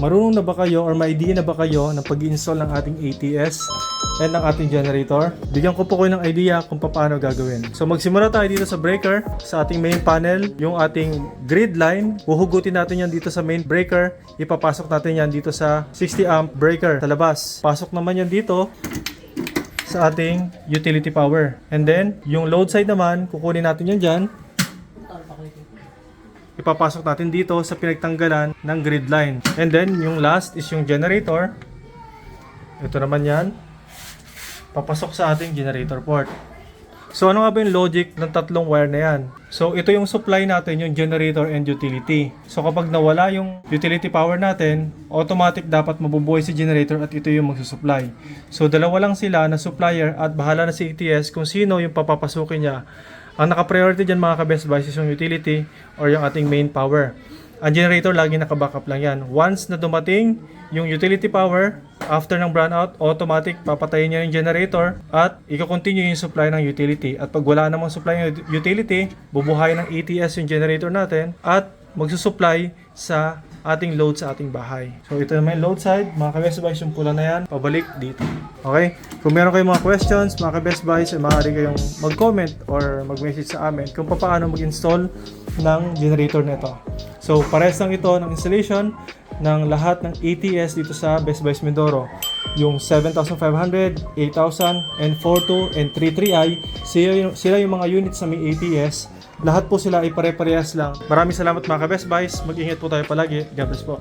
marunong na ba kayo or may idea na ba kayo ng pag-install ng ating ATS and ng ating generator? Bigyan ko po kayo ng idea kung paano gagawin. So magsimula tayo dito sa breaker, sa ating main panel, yung ating grid line. Huhugutin natin yan dito sa main breaker. Ipapasok natin yan dito sa 60 amp breaker sa labas. Pasok naman yan dito sa ating utility power. And then, yung load side naman, kukunin natin yan dyan. Ipapasok natin dito sa pinagtanggalan ng grid line. And then, yung last is yung generator. Ito naman yan. Papasok sa ating generator port. So, ano nga ba yung logic ng tatlong wire na yan? So, ito yung supply natin, yung generator and utility. So, kapag nawala yung utility power natin, automatic dapat mabubuhay si generator at ito yung magsusupply. So, dalawa lang sila na supplier at bahala na si ETS kung sino yung papapasukin niya. Ang naka-priority dyan mga ka-best buys is yung utility or yung ating main power. Ang generator lagi naka-backup lang yan. Once na dumating yung utility power, after ng brownout, automatic papatayin niya yung generator at i-continue yung supply ng utility. At pag wala namang supply ng utility, bubuhayin ng ATS yung generator natin at magsusupply sa ating load sa ating bahay. So ito naman yung load side, mga ka-best buys yung pula na yan, pabalik dito. Okay? Kung meron kayong mga questions, mga ka-best buys, ay maaari kayong mag-comment or mag-message sa amin kung paano mag-install ng generator nito. So pares lang ito ng installation ng lahat ng ATS dito sa Best Buys Mindoro. Yung 7,500, 8,000, and 42 and 33i, sila yung, sila yung mga units na may ATS. Lahat po sila ay pare-parehas lang. Maraming salamat mga ka-Best Buys. Mag-ingat po tayo palagi. God bless po.